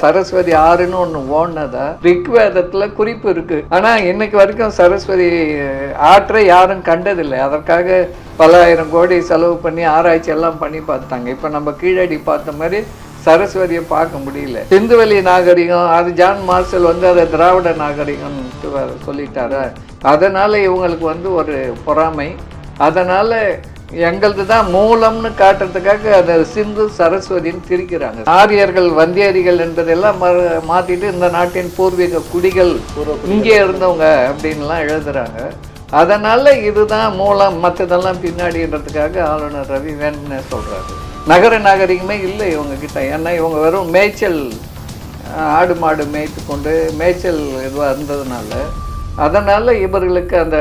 சரஸ்வதி ஆறுன்னு ஒன்று ஓடினதா? ரிக்வேதத்தில் குறிப்பு இருக்கு. ஆனால் இன்னைக்கு வரைக்கும் சரஸ்வதி ஆற்றை யாரும் கண்டதில்லை. அதற்காக பல ஆயிரம் கோடி செலவு பண்ணி ஆராய்ச்சி எல்லாம் பண்ணி பார்த்தாங்க. இப்போ நம்ம கீழடி பார்த்த மாதிரி சரஸ்வதியை பார்க்க முடியல. சிந்துவெளி நாகரிகம் அது ஜான் மார்சல் வந்து அதை திராவிட நாகரிகம்னு வேற சொல்லிட்டாரு? அதனால் இவங்களுக்கு வந்து ஒரு பொறாமை. அதனால் எங்களது தான் மூலம்னு காட்டுறதுக்காக அந்த சிந்து சரஸ்வதின்னு திரிக்கிறாங்க ஆரியர்கள் வந்தியரிகள் என்பதெல்லாம் மற- மாத்திட்டு இந்த நாட்டின் பூர்வீக குடிகள் இங்கே இருந்தவங்க அப்படின்லாம் எழுதுறாங்க. அதனால இதுதான் மூலம் மற்றதெல்லாம் பின்னாடின்றதுக்காக ஆளுநர் ரவி வேணும்னு சொல்றாரு. நகர நாகரிகமே இல்லை இவங்க கிட்ட ஏன்னா இவங்க வெறும் மேய்ச்சல் ஆடு மாடு மேய்த்து கொண்டு மேய்ச்சல் இதுவாக இருந்ததுனால. அதனால் இவர்களுக்கு அந்த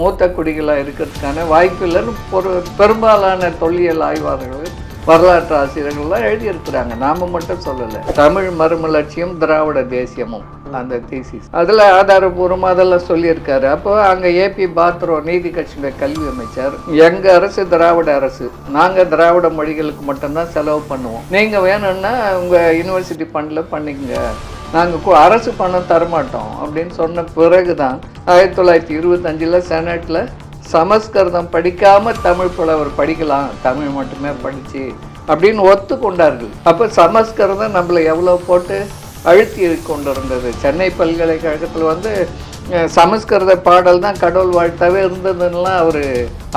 மூத்த குடிகளாக இருக்கிறதுக்கான வாய்ப்பு இல்லைன்னு ஒரு பெரும்பாலான தொல்லியல் ஆய்வாளர்கள் வரலாற்று ஆசிரியர்கள்லாம் எழுதியிருக்கிறாங்க. நாம் மட்டும் சொல்லலை. தமிழ் மறுமலட்சியம் திராவிட தேசியமும் அந்த தீசிஸ் அதில் ஆதாரபூர்வமாக அதெல்லாம் சொல்லியிருக்காரு. அப்போ அங்கே ஏபி பாத்ரோ நீதி கட்சியுடைய கல்வி அமைச்சர் எங்கள் அரசு திராவிட அரசு. நாங்கள் திராவிட மொழிகளுக்கு மட்டும்தான் செலவு பண்ணுவோம். நீங்கள் வேணும்னா உங்கள் யூனிவர்சிட்டி ஃபண்டில் பண்ணிக்கங்க. நாங்கள் அரசு பணம் தரமாட்டோம் அப்படின்னு சொன்ன பிறகு தான் ஆயிரத்தி தொள்ளாயிரத்தி இருபத்தஞ்சில் செனட்டில் சமஸ்கிருதம் படிக்காமல் தமிழ் புலவர் படிக்கலாம். தமிழ் மட்டுமே படித்து அப்படின்னு ஒத்துக்கொண்டார்கள். அப்போ சமஸ்கிருதம் நம்மளை எவ்வளோ போட்டு அழுத்தி கொண்டிருந்தது. சென்னை பல்கலைக்கழகத்தில் வந்து சமஸ்கிருத பாடல் தான் கடவுள் வாழ்த்தாவே இருந்ததுன்னெலாம் அவர்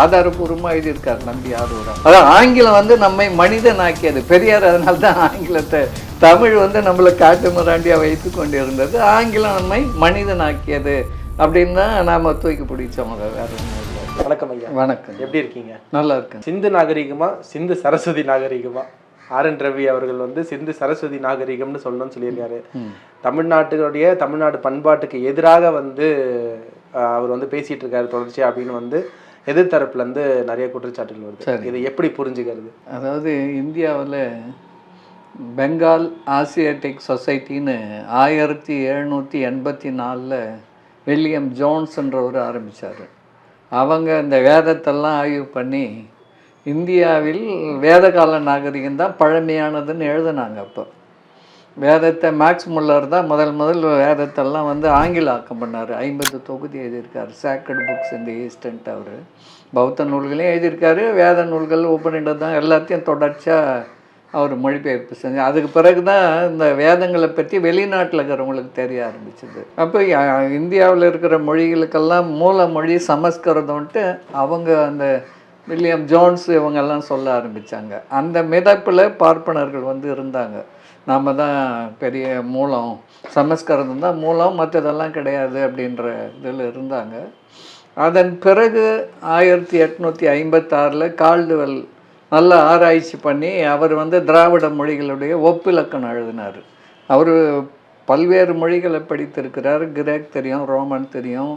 ஆதாரபூர்வமாக எழுதியிருக்கார் நம்பி ஆரூரம் அதான் ஆங்கிலம் வந்து நம்மை மனிதனாக்கியது. பெரியார் அதனால தான் ஆங்கிலத்தை தமிழ் வந்து நம்மளை காட்டு மிராண்டியாக வைத்து கொண்டு இருந்தது ஆங்கிலம் நம்மை மனிதனாக்கியது அப்படின்னு தான் நாம் தூக்கி பிடிச்சோம். அதை வேற ஒன்றும் இல்லை. வணக்கம் ஐயா. வணக்கம். எப்படி இருக்கீங்க? நல்லா இருக்கேன். சிந்து நாகரிகமா சிந்து சரஸ்வதி நாகரிகமா? ஆர் என் ரவி அவர்கள் வந்து சிந்து சரஸ்வதி நாகரிகம்னு சொல்லணும்னு சொல்லியிருக்காரு ம். தமிழ்நாட்டுடைய தமிழ்நாடு பண்பாட்டுக்கு எதிராக வந்து அவர் வந்து பேசிட்டு இருக்காரு தொடர்ச்சி அப்படின்னு வந்து எதிர்த்தரப்புல இருந்து நிறைய குற்றச்சாட்டுகள் வருது. இதை எப்படி புரிஞ்சுக்கிறது அதாவது இந்தியாவில் பெங்கால் ஆசியாட்டிக் சொசைட்டின்னு ஆயிரத்தி எழுநூற்றி எண்பத்தி நாலில் வில்லியம் ஜோன்ஸ்ன்றவர் ஆரம்பித்தார் அவங்க இந்த வேதத்தெல்லாம் ஆய்வு பண்ணி இந்தியாவில் வேதகால நாகரிகம் தான் பழமையானதுன்னு எழுதுனாங்க அப்போ. வேதத்தை மேக்ஸ் முல்லர் தான் முதல் முதல் வேதத்தெல்லாம் வந்து ஆங்கில ஆக்கம் பண்ணார். ஐம்பது தொகுதி எழுதியிருக்கார். சேக்கட் புக்ஸ் இந்த ஈஸ்டன்ட் அவர். பௌத்த நூல்களையும் எழுதியிருக்காரு. வேத நூல்கள் தான் எல்லாத்தையும் தொடர்ச்சியாக அவர் மொழிபெயர்ப்பு செஞ்சு அதுக்கு பிறகு தான் இந்த வேதங்களை பற்றி வெளிநாட்டில் இருக்கிறவங்களுக்கு தெரிய ஆரம்பிச்சது. அப்போ இந்தியாவில் இருக்கிற மொழிகளுக்கெல்லாம் மூல மொழி சமஸ்கிருதம்ன்ட்டு அவங்க அந்த வில்லியம் ஜோன்ஸ் இவங்கெல்லாம் சொல்ல ஆரம்பித்தாங்க அந்த மிதப்பில் பார்ப்பனர்கள் வந்து இருந்தாங்க. நாம் தான் பெரிய மூலம் சமஸ்கிருதம் தான் மூலம் மற்றதெல்லாம் கிடையாது அப்படின்ற இதில் இருந்தாங்க. அதன் பிறகு ஆயிரத்தி எட்நூற்றி ஐம்பத்தாறில் கால்டுவெல் நல்ல ஆராய்ச்சி பண்ணி அவர் வந்து திராவிட மொழிகளுடைய ஒப்பிலக்கணம் எழுதினார். அவர் பல்வேறு மொழிகளை படித்திருக்கிறார். கிரேக் தெரியும் ரோமன் தெரியும்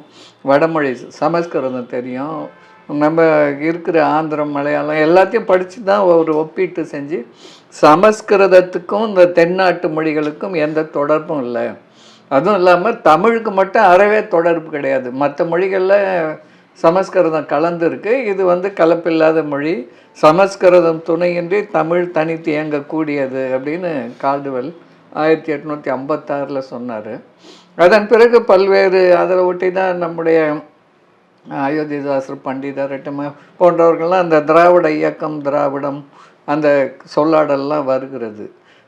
வடமொழி சமஸ்கிருதம் தெரியும் நம்ம இருக்கிற ஆந்திரம் மலையாளம் எல்லாத்தையும் படித்து தான் ஒரு ஒப்பீட்டு செஞ்சு சமஸ்கிருதத்துக்கும் இந்த தென்னாட்டு மொழிகளுக்கும் எந்த தொடர்பும் இல்லை. அதுவும் இல்லாமல் தமிழுக்கு மட்டும் அறவே தொடர்பு கிடையாது. மற்ற மொழிகளில் சமஸ்கிருதம் கலந்துருக்கு. இது வந்து கலப்பில்லாத மொழி. சமஸ்கிருதம் துணையின்றி தமிழ் தனித்து இயங்கக்கூடியது அப்படின்னு கால்டுவெல் ஆயிரத்தி எட்நூற்றி ஐம்பத்தாறில் சொன்னார். அதன் பிறகு பல்வேறு அதை ஒட்டி தான் நம்முடைய அயோத்திதாசர் பண்டிதர் ரெட்டம போன்றவர்கள்லாம் அந்த திராவிட இயக்கம் திராவிடம் அந்த சொல்லாடல்லாம் வருகிறது.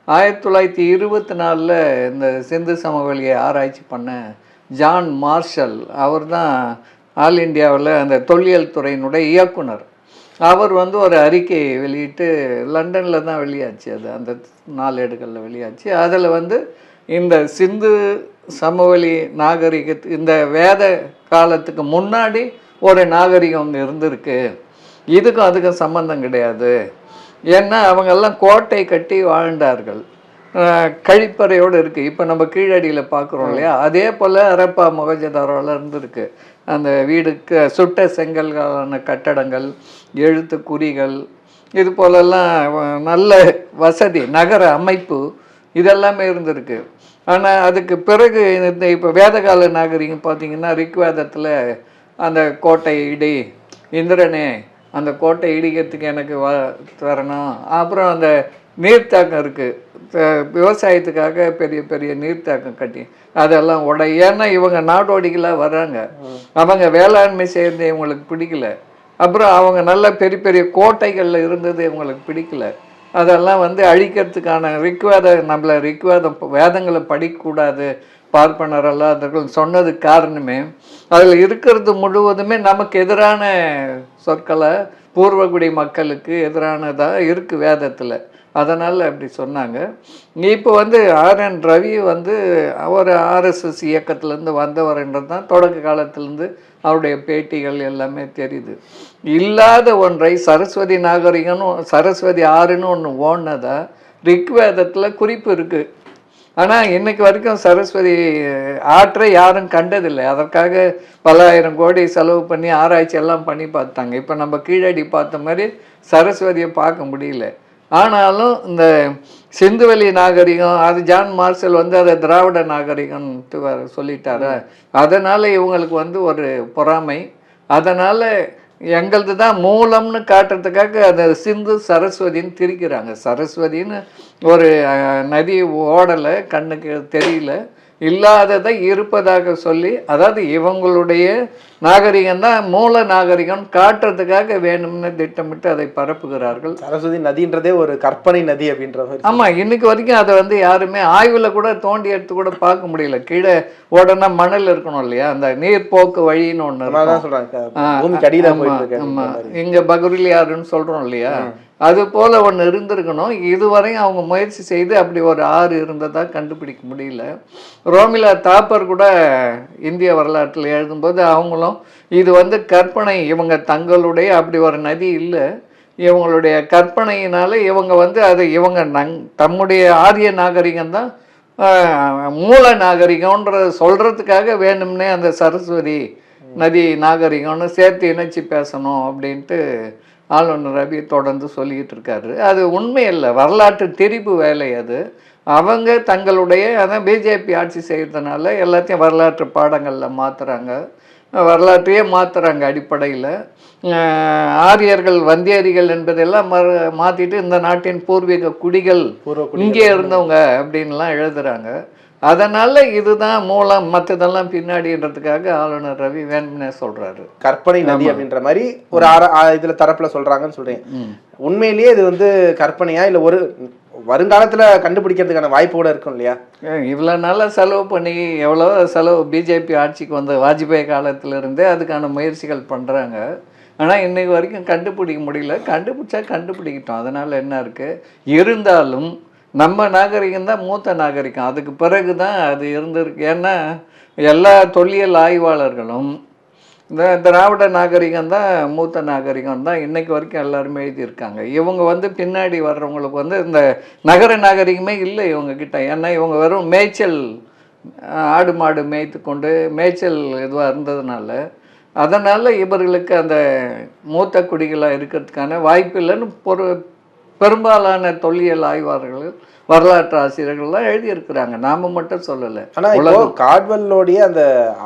ஆயிரத்தி தொள்ளாயிரத்தி இருபத்தி நாலில் இந்த சிந்து சமவெளியை ஆராய்ச்சி பண்ண ஜான் மார்ஷல் அவர் தான் ஆல் இந்தியாவில் அந்த தொல்லியல் துறையினுடைய இயக்குனர். அவர் வந்து ஒரு அறிக்கையை வெளியிட்டு லண்டனில் தான் வெளியாச்சு. அது அந்த நாளேடுகளில் வெளியாச்சு. அதில் வந்து இந்த சிந்து சமவெளி நாகரிக இந்த வேத காலத்துக்கு முன்னாடி ஒரு நாகரிகம் ஒன்று இருந்திருக்கு. இதுக்கும் அதுக்கும் சம்பந்தம் கிடையாது. ஏன்னா அவங்கெல்லாம் கோட்டை கட்டி வாழ்ந்தார்கள். கழிப்பறையோடு இருக்குது இப்போ நம்ம கீழடியில் பார்க்குறோம் இல்லையா? அதே போல் அரப்பா முகஜதாரோல இருந்திருக்கு. அந்த வீடுக்கு சுட்ட செங்கல்களான கட்டடங்கள் எழுத்து குறிகள் இது போலெல்லாம் நல்ல வசதி நகர அமைப்பு இதெல்லாமே இருந்திருக்கு. ஆனால் அதுக்கு பிறகு இந்த இப்போ வேதகால நாகரிகம் பார்த்தீங்கன்னா ரிக்வேதத்தில் அந்த கோட்டை இடி இந்திரனே அந்த கோட்டை இடிக்கிறதுக்கு எனக்கு வ தரணும். அப்புறம் அந்த நீர்த்தாக்கம் இருக்குது விவசாயத்துக்காக பெரிய பெரிய நீர்த்தாக்கம் கட்டி அதெல்லாம் உடை. ஏன்னா இவங்க நாடோடிகளாக வர்றாங்க. அவங்க வேளாண்மை செய்கிறது இவங்களுக்கு பிடிக்கல. அப்புறம் அவங்க நல்ல பெரிய பெரிய கோட்டைகளில் இருந்தது இவங்களுக்கு பிடிக்கல. அதெல்லாம் வந்து அழிக்கிறதுக்கான ரிக்வேத நம்மளை ரிக்வேதம் வேதங்களை படிக்கக்கூடாது. பார்ப்பனர் அல்லாதவர்கள் சொன்னதுக்கு காரணமே. அதில் இருக்கிறது முழுவதுமே நமக்கு எதிரான சொற்களை பூர்வகுடி மக்களுக்கு எதிரானதாக இருக்குது வேதத்தில். அதனால் அப்படி சொன்னாங்க. இப்போ வந்து ஆர் என் ரவி வந்து அவர் ஆர்எஸ்எஸ் இயக்கத்திலேருந்து வந்தவர்ன்றது தான் தொடக்க காலத்திலேருந்து அவருடைய பேட்டிகள் எல்லாமே தெரியுது. இல்லாத ஒன்றை சரஸ்வதி நாகரிகனும் சரஸ்வதி ஆறுன்னு ஒன்று ஓடினதா ரிக்வேதத்தில் குறிப்பு இருக்குது ஆனால் இன்றைக்கு வரைக்கும் சரஸ்வதி ஆற்றை யாரும் கண்டதில்லை. அதற்காக பல ஆயிரம் கோடி செலவு பண்ணி ஆராய்ச்சி எல்லாம் பண்ணி பார்த்தாங்க. இப்போ நம்ம கீழடி பார்த்த மாதிரி சரஸ்வதியை பார்க்க முடியல. ஆனாலும் இந்த சிந்துவெளி நாகரிகம் அது ஜான் மார்சல் வந்து அதை திராவிட நாகரிகம்ட்டு வர சொல்லிட்டாரு? அதனால் இவங்களுக்கு வந்து ஒரு பொறாமை. அதனால் எங்களது தான் மூலம்னு காட்டுறதுக்காக அதை சிந்து சரஸ்வதின்னு திரிக்கிறாங்க. சரஸ்வதின்னு ஒரு நதி ஓடலை கண்ணுக்கு தெரியல. இல்லாததை இருப்பதாக சொல்லி அதாவது இவங்களுடைய நாகரிகம் தான் மூல நாகரிகம் காட்டுறதுக்காக வேணும்னு திட்டமிட்டு அதை பரப்புகிறார்கள். சரஸ்வதி நதின்றதே ஒரு கற்பனை நதி அப்படின்ற மாதிரி ஆமா இன்னைக்கு வரைக்கும் அதை வந்து யாருமே ஆய்வுல கூட தோண்டி எடுத்து கூட பார்க்க முடியல. கீழே ஓடனா மணல் இருக்கணும் இல்லையா? அந்த நீர் போக்கு வழின்னு. அப்படின்ற மாதிரி. இங்க பகுரிலியாருன்னு சொல்றோம் இல்லையா? அது போல் ஒன்று இருந்திருக்கணும். இதுவரையும் அவங்க முயற்சி செய்து அப்படி ஒரு ஆறு இருந்ததாக கண்டுபிடிக்க முடியல. ரோமிலா தாப்பர் கூட இந்திய வரலாற்றில் எழுதும்போது அவங்களும் இது வந்து கற்பனை இவங்க தங்களுடைய அப்படி ஒரு நதி இல்லை. இவங்களுடைய கற்பனையினால் இவங்க வந்து அது இவங்க நங் தம்முடைய ஆரிய நாகரிகம் தான் மூல நாகரிகம்ன்ற சொல்கிறதுக்காக வேணும்னே அந்த சரஸ்வதி நதி நாகரிகம்னு சேர்த்து இணைச்சி பேசணும் அப்படின்ட்டு ஆளுநர் ரவி தொடர்ந்து சொல்லிக்கிட்டு இருக்காரு. அது உண்மை இல்லை வரலாற்று திரிப்பு வேலை அது. அவங்க தங்களுடைய அதான் பிஜேபி ஆட்சி செய்கிறதுனால எல்லாத்தையும் வரலாற்று பாடங்களில் மாற்றுறாங்க வரலாற்றையே மாற்றுறாங்க அடிப்படையில். ஆரியர்கள் வந்தியரிகள் என்பதெல்லாம் மறு மாற்றிட்டு இந்த நாட்டின் பூர்வீக குடிகள். இங்கே இருந்தவங்க அப்படின்லாம் எழுதுறாங்க. அதனால இதுதான் மூலம் மற்றதெல்லாம் பின்னாடின்றதுக்காக ஆளுநர் ரவி வேணும்னே சொல்றாரு. கற்பனை நதி அப்படின்ற மாதிரி ஒரு ஆ, இதுல தரப்புல சொல்றாங்கன்னு சொல்றீங்க உண்மையிலேயே இது வந்து கற்பனையா இல்ல ஒரு வருங்காலத்துல கண்டுபிடிக்கிறதுக்கான வாய்ப்பு கூட இருக்கும் இல்லையா? இவ்வளோ நாளாக செலவு பண்ணி எவ்வளோ செலவு பிஜேபி ஆட்சிக்கு வந்த வாஜ்பாய் காலத்துல இருந்தே அதுக்கான முயற்சிகள் பண்ணுறாங்க ஆனால் இன்னைக்கு வரைக்கும் கண்டுபிடிக்க முடியல. கண்டுபிடிச்சா கண்டுபிடிக்கிட்டோம். அதனால் என்ன இருக்குது இருந்தாலும் நம்ம நாகரிகம் தான் மூத்த நாகரிகம். அதுக்கு பிறகு தான் அது இருந்திருக்கு. ஏன்னா எல்லா தொல்லியல் ஆய்வாளர்களும் இந்த திராவிட நாகரிகம் தான் மூத்த நாகரிகம் தான் இன்னைக்கு வரைக்கும் எல்லாருமே எழுதியிருக்காங்க. இவங்க வந்து பின்னாடி வர்றவங்களுக்கு வந்து இந்த நகர நாகரிகமே இல்லை இவங்க கிட்ட. ஏன்னா இவங்க வெறும் மேய்ச்சல் ஆடு மாடு மேய்த்து கொண்டு மேய்ச்சல் இதுவாக இருந்ததுனால அதனால் இவர்களுக்கு அந்த மூத்த குடிகளாக இருக்கிறதுக்கான வாய்ப்பு இல்லைன்னு பொறு பெரும்பாலான தொல்லியல் ஆய்வாளர்கள் வரலாற்று ஆசிரியர்கள்லாம் எழுதியிருக்கிறாங்க. நாம மட்டும் சொல்லலை. ஆனா இப்போ காட்வெல்லோடைய அந்த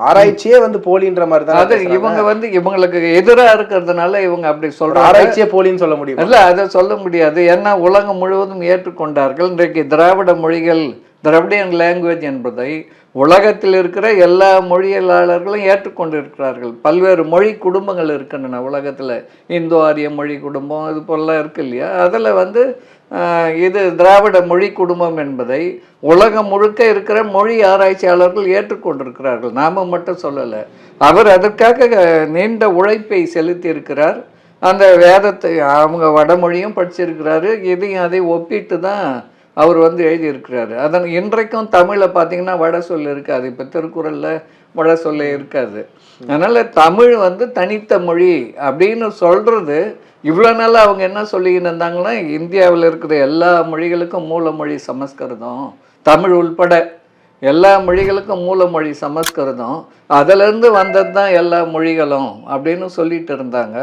ஆராய்ச்சியே வந்து போலின்ற மாதிரி தான் அது இவங்க வந்து இவங்களுக்கு எதிராக இருக்கிறதுனால இவங்க அப்படி சொல்றாங்க. ஆராய்ச்சியே போலின்னு சொல்ல முடியும்? இல்ல அதை சொல்ல முடியாது. ஏன்னா உலகம் முழுவதும் ஏற்றுக்கொண்டார்கள். இன்றைக்கு திராவிட மொழிகள் திராவிடியன் லாங்குவேஜ் என்பதை உலகத்தில் இருக்கிற எல்லா மொழியலாளர்களும் ஏற்றுக்கொண்டிருக்கிறார்கள். பல்வேறு மொழி குடும்பங்கள் இருக்கின்றன. உலகத்தில் இந்தோ ஆரிய மொழி குடும்பம் இது போலலாம் இருக்கு இல்லையா? அதில் வந்து இது திராவிட மொழி குடும்பம் என்பதை உலகம் முழுக்க இருக்கிற மொழி ஆராய்ச்சியாளர்கள் ஏற்றுக்கொண்டிருக்கிறார்கள். நாம மட்டும் சொல்லலை. அவர் அதற்காக நீண்ட உழைப்பை செலுத்தி இருக்கிறார் அந்த வேதத்தை அவங்க வடமொழியும் படிச்சிருக்கிறாரு. இதையும் அதை ஒப்பிட்டு தான் அவர் வந்து எழுதியிருக்கிறாரு. அதன் இன்றைக்கும் தமிழில் பார்த்தீங்கன்னா வட சொல் இருக்காது. இப்போ திருக்குறளில் வட சொல்லே இருக்காது. அதனால் தமிழ் வந்து தனித்த மொழி அப்படின்னு சொல்கிறது இவ்வளோ நாள் அவங்க என்ன சொல்லிக்கிட்டு இருந்தாங்கன்னா இந்தியாவில் இருக்கிற எல்லா மொழிகளுக்கும் மூலமொழி சமஸ்கிருதம் தமிழ் உள்பட எல்லா மொழிகளுக்கும் மூலமொழி சமஸ்கிருதம் அதிலிருந்து வந்தது தான் எல்லா மொழிகளும் அப்படின்னு சொல்லிட்டு இருந்தாங்க.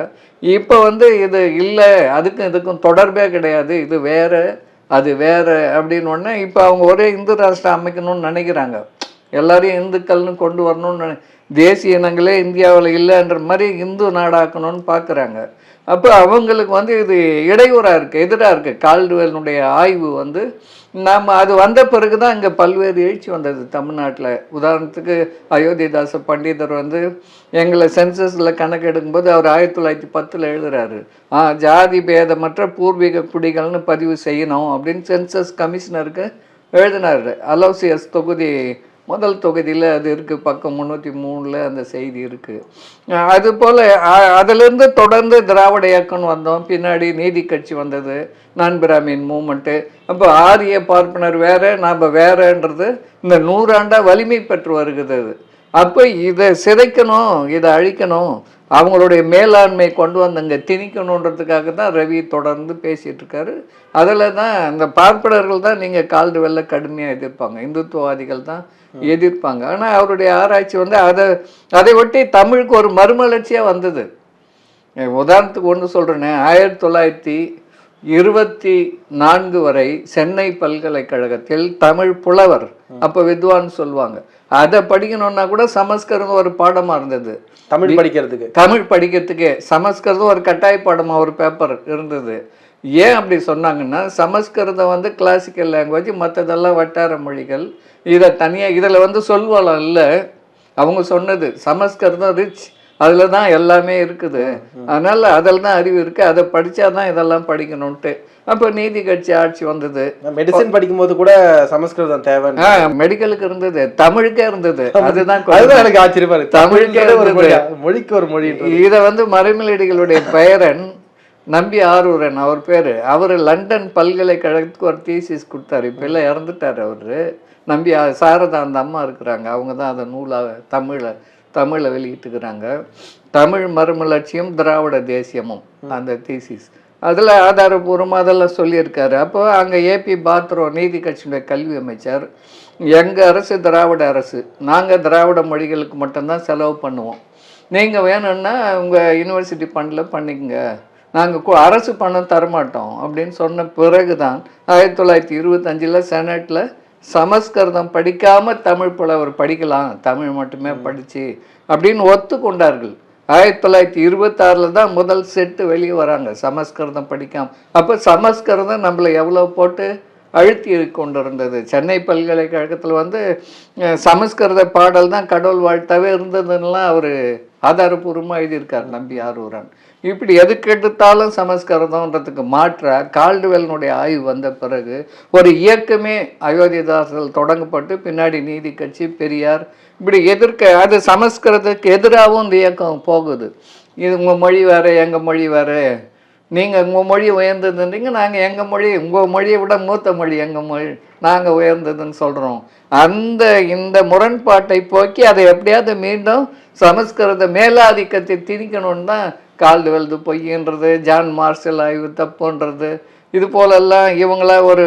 இப்போ வந்து இது இல்லை அதுக்கும் இதுக்கும் தொடர்பே கிடையாது. இது வேறு அது வேறு அப்படின்னு உடனே இப்போ அவங்க ஒரே இந்து ராஷ்டிரம் அமைக்கணும்னு நினைக்கிறாங்க. எல்லாரையும் இந்துக்கள்னு கொண்டு வரணும்னு நினை- தேசிய இனங்களே இந்தியாவில் இல்லைன்ற மாதிரி இந்து நாடாக்கணும்னு பார்க்குறாங்க அப்போ அவங்களுக்கு வந்து இது இடையூறாக இருக்குது எதிராக இருக்குது கால்டுவெல்னுடைய ஆய்வு வந்து நாம் அது வந்த பிறகு தான் இங்கே பல்வேறு எழுச்சி வந்தது தமிழ்நாட்டில். உதாரணத்துக்கு அயோத்திதாச பண்டிதர் வந்து எங்களை சென்சஸில் கணக்கெடுக்கும்போது அவர் ஆயிரத்தி தொள்ளாயிரத்தி பத்தில் எழுதுறாரு. ஆ ஜாதி பேதமற்ற பூர்வீக குடிகள்னு பதிவு செய்யணும் அப்படின்னு சென்சஸ் கமிஷனருக்கு எழுதினார். அலோசியஸ் தொகுதி முதல் தொகுதியில் அது இருக்குது பக்கம் முந்நூற்றி மூணில் அந்த செய்தி இருக்குது அது போல் அதிலிருந்து தொடர்ந்து திராவிட இயக்கம்னு வந்தோம். பின்னாடி நீதி கட்சி வந்தது நான் பிராமின் மூமெண்ட்டு. அப்போ ஆரிய பார்ப்பனர் வேறு நாம் வேறன்றது இந்த நூறாண்டாக வலிமை பெற்று வருகிறது அது. அப்போ இதை சிதைக்கணும் இதை அழிக்கணும் அவங்களுடைய மேலாண்மை கொண்டு வந்து அங்கே திணிக்கணுன்றதுக்காக தான் ரவி தொடர்ந்து பேசிகிட்டு இருக்காரு. அதில் தான் இந்த பார்ப்பனர்கள் தான் நீங்கள் கால்டு வெள்ள கடுமையாக எதிர்ப்பாங்க. இந்துத்துவவாதிகள் தான் எதிர்ப்பாங்க. ஆனால் அவருடைய ஆராய்ச்சி வந்து அதை அதை ஒட்டி தமிழுக்கு ஒரு மறுமலர்ச்சியாக வந்தது. உதாரணத்துக்கு ஒன்று சொல்கிறேனே ஆயிரத்தி தொள்ளாயிரத்தி இருபத்தி நான்கு வரை சென்னை பல்கலைக்கழகத்தில் தமிழ் புலவர் அப்போ வித்வான் சொல்லுவாங்க. அதை படிக்கணும்னா கூட சமஸ்கிருதம் ஒரு பாடமாக இருந்தது. தமிழ் படிக்கிறதுக்கு. தமிழ் படிக்கிறதுக்கே சமஸ்கிருதம் ஒரு கட்டாய பாடமாக ஒரு பேப்பர் இருந்தது. ஏன் அப்படி சொன்னாங்கன்னா சமஸ்கிருதம் வந்து கிளாசிக்கல் லாங்குவேஜ் மற்றதெல்லாம் வட்டார மொழிகள். இதை தனியாக இதில் வந்து சொல்வளம் இல்லை. அவங்க சொன்னது சமஸ்கிருதம் ரிச் அதில் தான் எல்லாமே இருக்குது. அதனால் அதில் தான் அறிவு இருக்குது அதை படித்தா தான் இதெல்லாம் படிக்கணும்ன்ட்டு. அப்போ நீதி கட்சி ஆட்சி வந்தது. மெடிசின் படிக்கும்போது கூட சமஸ்கிருதம் ஆ மெடிக்கலுக்கு இருந்தது. தமிழுக்கே இருந்தது. அதுதான் எனக்கு ஆச்சரியமா இருக்கு. தமிழுக்கே ஒரு? மொழிக்கு ஒரு மொழி இதை வந்து மறைமலடிகளுடைய பெயரன் நம்பி ஆரூரன் அவர் பேர். அவர் லண்டன் பல்கலைக்கழகத்துக்கு ஒரு தீசிஸ் கொடுத்தாரு. இப்போ எல்லாம் இறந்துட்டார் அவர். நம்பி சாரதா அந்த அம்மா இருக்கிறாங்க. அவங்க தான் அதை நூலாக தமிழை தமிழை வெளியிட்டுக்கிறாங்க தமிழ் மறுமலர்ச்சியும் திராவிட தேசியமும் அந்த தீசிஸ் அதில் ஆதாரபூர்வமாக அதெல்லாம் சொல்லியிருக்காரு. அப்போ அங்கே ஏபி பாத்ரோ நீதி கட்சியினுடைய கல்வி அமைச்சர். எங்கள் அரசு திராவிட அரசு. நாங்கள் திராவிட மொழிகளுக்கு மட்டும்தான் செலவு பண்ணுவோம். நீங்கள் வேணும்னா உங்கள் யூனிவர்சிட்டி ஃபண்டில் பண்ணிக்கங்க. நாங்கள் அரசு பணம் தரமாட்டோம் அப்படின்னு சொன்ன பிறகு தான் ஆயிரத்தி தொள்ளாயிரத்தி இருபத்தஞ்சில் செனட்டில் சமஸ்கிருதம் படிக்காமல் தமிழ் புலவர் படிக்கலாம். தமிழ் மட்டுமே படித்து அப்படின்னு ஒத்துக்கொண்டார்கள். ஆயிரத்தி தொள்ளாயிரத்தி இருபத்தாறில் தான் முதல் செட்டு வெளியே வராங்க. சமஸ்கிருதம் படிக்காம. அப்போ சமஸ்கிருதம் நம்மளை எவ்வளோ போட்டு அழுத்தி கொண்டிருந்தது. சென்னை பல்கலைக்கழகத்தில் வந்து சமஸ்கிருத பாடல் தான் கடவுள் வாழ்த்தாவே இருந்ததுன்னெலாம் அவர் ஆதாரபூர்வமாக எழுதியிருக்கார் நம்பி ஆரூரன். இப்படி எதுக்கெடுத்தாலும் சமஸ்கிருதம்ன்றதுக்கு மாற்ற கால்டுவெல்னுடைய ஆய்வு வந்த பிறகு ஒரு இயக்கமே அயோத்திதாசல் தொடங்கப்பட்டு பின்னாடி நீதி கட்சி பெரியார் இப்படி எதிர்க்க அது சமஸ்கிருதத்துக்கு எதிராகவும் இந்த இயக்கம் போகுது. இது உங்கள் மொழி வேறு எங்கள் மொழி வேறு. நீங்கள் உங்கள் மொழி உயர்ந்ததுன்றீங்க நாங்கள் எங்கள் மொழி உங்கள் மொழியை விட மூத்த மொழி எங்கள் மொழி நாங்கள் உயர்ந்ததுன்னு சொல்கிறோம் அந்த இந்த முரண்பாட்டை போக்கி அதை எப்படியாவது மீண்டும் சமஸ்கிருத மேலாதிக்கத்தை திணிக்கணும்னு தான் கால்டுவெல்து பொய்யன்றது ஜான் மார்ஷல் ஆய்வு தப்புன்றது இது போலெல்லாம் இவங்களா ஒரு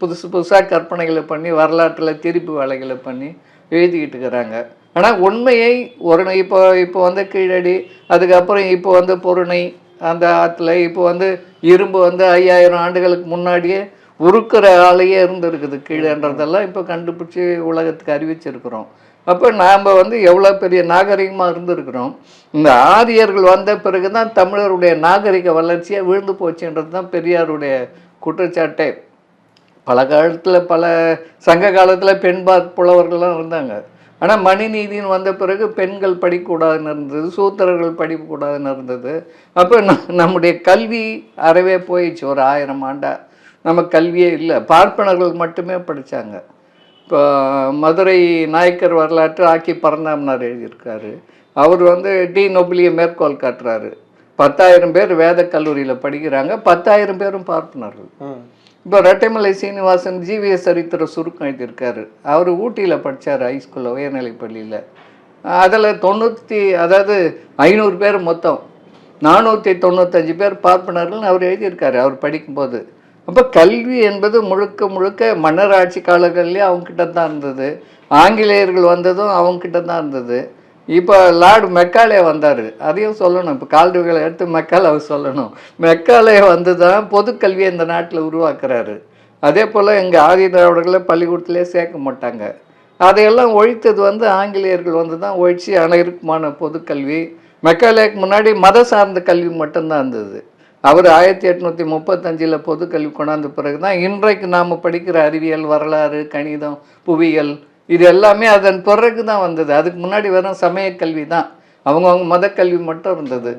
புதுசு புதுசாக கற்பனைகளை பண்ணி வரலாற்றில் திருப்பு வேலைகளை பண்ணி எழுதிக்கிட்டு இருக்கிறாங்க. ஆனால் உண்மையை ஒரு இப்போ இப்போ வந்து கீழடி அதுக்கப்புறம் இப்போ வந்து பொருணை அந்த ஆற்றுல இப்போ வந்து இரும்பு வந்து ஐயாயிரம் ஆண்டுகளுக்கு முன்னாடியே உருக்குற ஆலையே இருந்திருக்குது கீழேன்றதெல்லாம் இப்போ கண்டுபிடிச்சி உலகத்துக்கு அறிவிச்சிருக்கிறோம். அப்போ நாம் வந்து எவ்வளோ பெரிய நாகரிகமாக இருந்திருக்கிறோம். இந்த ஆரியர்கள் வந்த பிறகு தான் தமிழருடைய நாகரிக வளர்ச்சியாக விழுந்து போச்சுன்றது தான் பெரியாருடைய குற்றச்சாட்டே. பல காலத்தில் பல சங்க காலத்தில் பெண் புலவர்கள்லாம் இருந்தாங்க. ஆனால் மணிநீதின்னு வந்த பிறகு பெண்கள் படிக்கக்கூடாதுன்னு இருந்தது சூத்திரர்கள் படிக்கக்கூடாதுன்னு இருந்தது. அப்போ நம்முடைய கல்வி அறவே போயிடுச்சு ஒரு ஆயிரம் ஆண்டா. நம்ம கல்வியே இல்லை பார்ப்பனர்கள் மட்டுமே படித்தாங்க இப்போ மதுரை நாயக்கர் வரலாற்று ஆக்கி பரந்தாமனார் எழுதியிருக்காரு. அவர் வந்து டி நொபிலியை மேற்கோள் காட்டுறாரு. பத்தாயிரம் பேர் வேத கல்லூரியில் படிக்கிறாங்க. பத்தாயிரம் பேரும் பார்ப்பனர்கள். இப்போ ரெட்டைமலை சீனிவாசன் ஜிவிஎஸ் சரித்திர சுருக்கம் எழுதியிருக்காரு. அவர் ஊட்டியில் படித்தார் ஹைஸ்கூலில் உயர்நிலைப் பள்ளியில் அதில் தொண்ணூற்றி அதாவது ஐநூறு பேர் மொத்தம். நானூற்றி தொண்ணூத்தஞ்சு பேர் பார்ப்பனர்கள் அவர் எழுதியிருக்காரு. அவர் படிக்கும்போது. அப்போ கல்வி என்பது முழுக்க முழுக்க மன்னர் ஆட்சி காலங்கள்லேயே அவங்கக்கிட்ட தான் இருந்தது. ஆங்கிலேயர்கள் வந்ததும் அவங்கக்கிட்ட தான் இருந்தது. இப்போ லார்டு மெக்காலே வந்தார். அதையும் சொல்லணும். இப்போ கால்டுகளை எடுத்து மெக்காலே சொல்லணும். மெக்காலே வந்து தான் பொதுக்கல்வியை இந்த நாட்டில் உருவாக்குறாரு. அதே போல் எங்கள் ஆதி திராவிடர்களை பள்ளிக்கூடத்திலே சேர்க்க மாட்டாங்க. அதையெல்லாம் ஒழித்தது வந்து ஆங்கிலேயர்கள் வந்து தான் ஒழிச்சு அனைவருக்குமான பொதுக்கல்வி மெக்காலேக்கு முன்னாடி மத சார்ந்த கல்வி மட்டும்தான் இருந்தது. அவர் ஆயிரத்தி எட்நூற்றி முப்பத்தஞ்சில் பொது கல்வி கொண்டாந்த பிறகு தான் இன்றைக்கு நாம் படிக்கிற அறிவியல் வரலாறு கணிதம் புவியியல் இது எல்லாமே அதன் பிறகு தான் வந்தது. அதுக்கு முன்னாடி வெறும் சமய கல்வி தான் அவங்கவுங்க மதக்கல்வி கல்வி மட்டும் இருந்தது.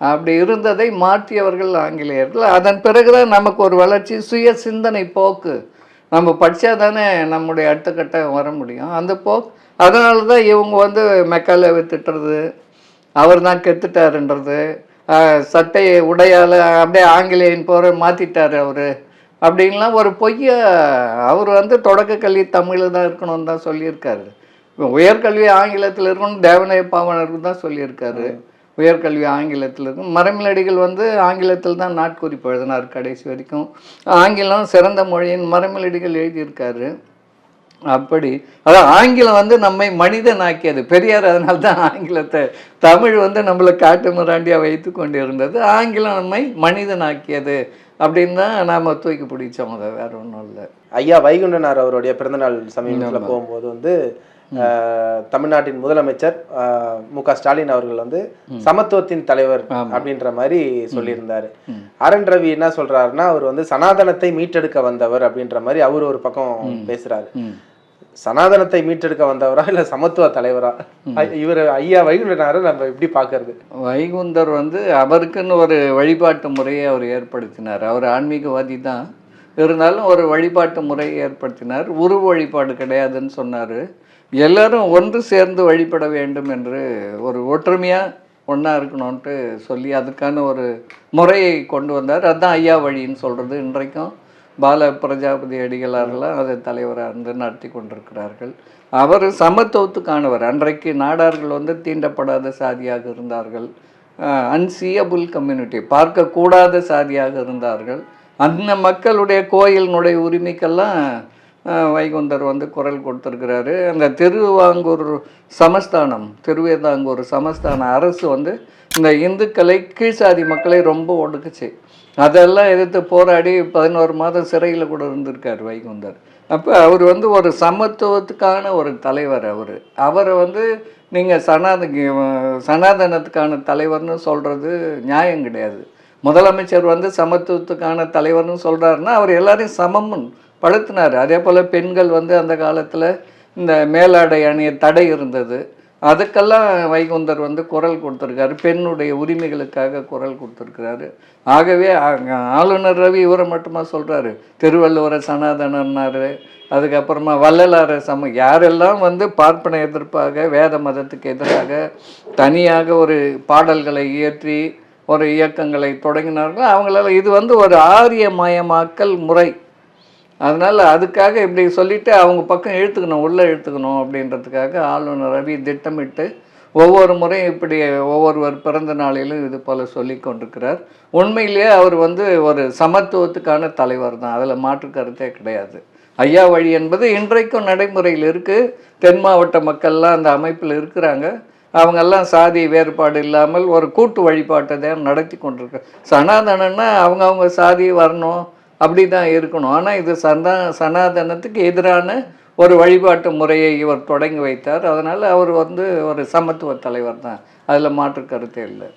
அப்படி இருந்ததை மாற்றியவர்கள் ஆங்கிலேயர்கள். அதன் பிறகு தான் நமக்கு ஒரு வளர்ச்சி சுய சிந்தனை போக்கு. நம்ம படித்தா தானே நம்முடைய அடுத்த கட்டம் வர முடியும். அந்த போக்கு அதனால தான் இவங்க வந்து மெக்காலேவை திட்டுறது அவர் தான் கெத்துட்டாருன்றது ஆஹ் சட்டையை உடையால் அப்படியே ஆங்கிலேயன் போகிற மாற்றிட்டார் அவர். அப்படின்லாம் ஒரு பொய்ய அவர் வந்து தொடக்க கல்வி தமிழில் தான் இருக்கணும்னு தான் சொல்லியிருக்காரு. உயர்கல்வி ஆங்கிலத்தில் இருக்கணும் தேவநாய பாவனருக்கு தான் சொல்லியிருக்காரு. உயர்கல்வி ஆங்கிலத்தில் இருக்கும் மரமிலடிகள் வந்து ஆங்கிலத்தில் தான் நாட்குறிப்பு எழுதினார் கடைசி வரைக்கும். ஆங்கிலம் சிறந்த மொழியின் மரமிலடிகள் எழுதியிருக்காரு. அப்படி. அதான் ஆங்கிலம் வந்து நம்மை மனிதனாக்கியது. பெரியார் அதனால தான் ஆங்கிலத்தை தமிழ் வந்து நம்மளை காட்டு மிராண்டியாக வைத்து கொண்டு இருந்தது ஆங்கிலம் நம்மை மனிதனாக்கியது அப்படின்னு தான் நாம் தூக்கி பிடிச்சோம். அதை வேற ஒன்றும் இல்லை. ஐயா வைகுண்டனார் அவருடைய பிறந்தநாள் சமீபத்தில் போகும்போது வந்து தமிழ்நாட்டின் முதலமைச்சர் ஆஹ், மு க ஸ்டாலின் அவர்கள் வந்து சமத்துவத்தின் தலைவர் அப்படின்ற மாதிரி சொல்லியிருந்தாரு. அரண் ரவி என்ன சொல்றாருன்னா அவர் வந்து சனாதனத்தை மீட்டெடுக்க வந்தவர் அப்படின்ற மாதிரி அவர் ஒரு பக்கம் பேசுறாரு. சனாதனத்தை மீட்டெடுக்க வந்தவரா இல்ல சமத்துவ தலைவரா? இவர் ஐயா வைகுண்டனாரை நம்ம எப்படி பாக்குறது? வைகுந்தர் வந்து அவருக்குன்னு ஒரு வழிபாட்டு முறையை அவர் ஏற்படுத்தினார். அவர் ஆன்மீகவாதி தான். இருந்தாலும் ஒரு வழிபாட்டு முறையை ஏற்படுத்தினார். உருவ வழிபாடு கிடையாதுன்னு சொன்னார். எல்லாரும் ஒன்று சேர்ந்து வழிபட வேண்டும் என்று ஒரு ஒற்றுமையாக ஒன்றா இருக்கணும்ன்ட்டு சொல்லி அதுக்கான ஒரு முறையை கொண்டு வந்தார். அதுதான் ஐயா வழின்னு சொல்கிறது இன்றைக்கும். பால பிரஜாபதி அடிகளாரெல்லாம் அது தலைவராக இருந்து நடத்தி கொண்டிருக்கிறார்கள். அவர் சமத்துவத்துக்கானவர். அன்றைக்கு நாடார்கள் வந்து தீண்டப்படாத சாதியாக இருந்தார்கள். அன்சியபுல் கம்யூனிட்டி பார்க்கக்கூடாத சாதியாக இருந்தார்கள். அந்த மக்களுடைய கோயிலினுடைய உரிமைக்கெல்லாம் வைகுந்தர் வந்து குரல் கொடுத்துருக்கிறாரு. அந்த திருவாங்கூர் சமஸ்தானம் திருவேதாங்கூர் சமஸ்தான அரசு வந்து இந்த இந்துக்களை கீழ்சாதி மக்களை ரொம்ப ஒடுக்குச்சு. அதெல்லாம் எதிர்த்து போராடி பதினோரு மாதம் சிறையில் கூட இருந்திருக்கார் வைகுந்தர். அப்போ அவர் வந்து ஒரு சமத்துவத்துக்கான ஒரு தலைவர் அவர். அவரை வந்து நீங்கள் சனாத சனாதனத்துக்கான தலைவர்னு சொல்கிறது நியாயம் கிடையாது. முதலமைச்சர் வந்து சமத்துவத்துக்கான தலைவர்னு சொல்கிறாருன்னா அவர் எல்லாரையும் சமம்னு படுத்தினார். அதே போல் பெண்கள் வந்து அந்த காலத்தில் இந்த மேலாடை அணிய தடை இருந்தது. அதுக்கெல்லாம் வைகுந்தர் வந்து குரல் கொடுத்துருக்காரு. பெண்ணுடைய உரிமைகளுக்காக குரல் கொடுத்துருக்கிறாரு. ஆகவே அங்கே ஆளுநர் ரவி இவரை மட்டுமா சொல்கிறாரு திருவள்ளுவரை சனாதனன்னாரு. அதுக்கப்புறமா வள்ளலார சம யாரெல்லாம் வந்து பார்ப்பன எதிர்ப்பாக வேத மதத்துக்கு எதிராக தனியாக ஒரு பாடல்களை இயற்றி ஒரு இயக்கங்களை தொடங்கினார்களோ அவங்களால இது வந்து ஒரு ஆரியமயமாக்கல் முறை. அதனால் அதுக்காக இப்படி சொல்லிட்டு அவங்க பக்கம் இழுத்துக்கணும் உள்ளே இழுத்துக்கணும் அப்படின்றதுக்காக ஆளுநர் ரவி திட்டமிட்டு ஒவ்வொரு முறையும் இப்படி ஒவ்வொருவர் பிறந்த நாளிலும் இது போல் சொல்லி கொண்டிருக்கிறார். உண்மையிலேயே அவர் வந்து ஒரு சமத்துவத்துக்கான தலைவர் தான். அதில் மாற்று கருத்தே கிடையாது. ஐயா வழி என்பது இன்றைக்கும் நடைமுறையில் இருக்குது தென் மாவட்ட மக்கள்லாம் அந்த அமைப்பில் இருக்கிறாங்க. அவங்கெல்லாம் சாதி வேறுபாடு இல்லாமல் ஒரு கூட்டு வழிபாட்டை தான் நடத்தி கொண்டிருக்க சனாதனன்னா அவங்கவுங்க சாதி வரணும் அப்படி தான் இருக்கணும். ஆனால் இது சந்தா சனாதனத்துக்கு எதிரான ஒரு வழிபாட்டு முறையை இவர் தொடங்கி வைத்தார். அதனால் அவர் வந்து ஒரு சமத்துவ தலைவர் தான். அதில் மாற்று கருத்தே இல்லை.